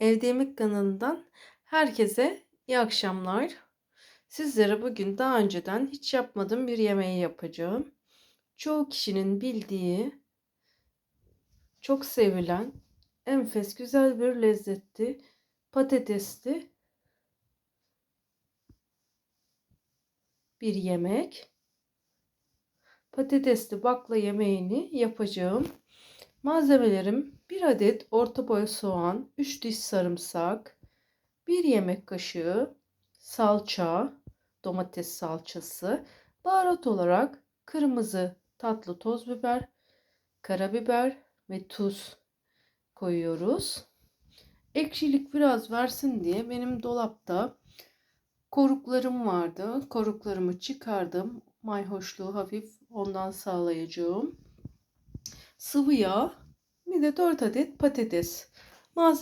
Evde Yemek kanalından herkese iyi akşamlar. Sizlere bugün daha önceden hiç yapmadığım bir yemeği yapacağım. Çoğu kişinin bildiği, çok sevilen, enfes güzel bir lezzetli patatesli bir yemek. Patatesli bakla yemeğini yapacağım. Malzemelerim 1 adet orta boy soğan, 3 diş sarımsak, 1 yemek kaşığı salça, domates salçası, baharat olarak kırmızı tatlı toz biber, karabiber ve tuz koyuyoruz. Ekşilik biraz versin diye benim dolapta koruklarım vardı. Koruklarımı çıkardım. Mayhoşluğu hafif ondan sağlayacağım sıvı yağ, bir de 4 adet patates. Malzeme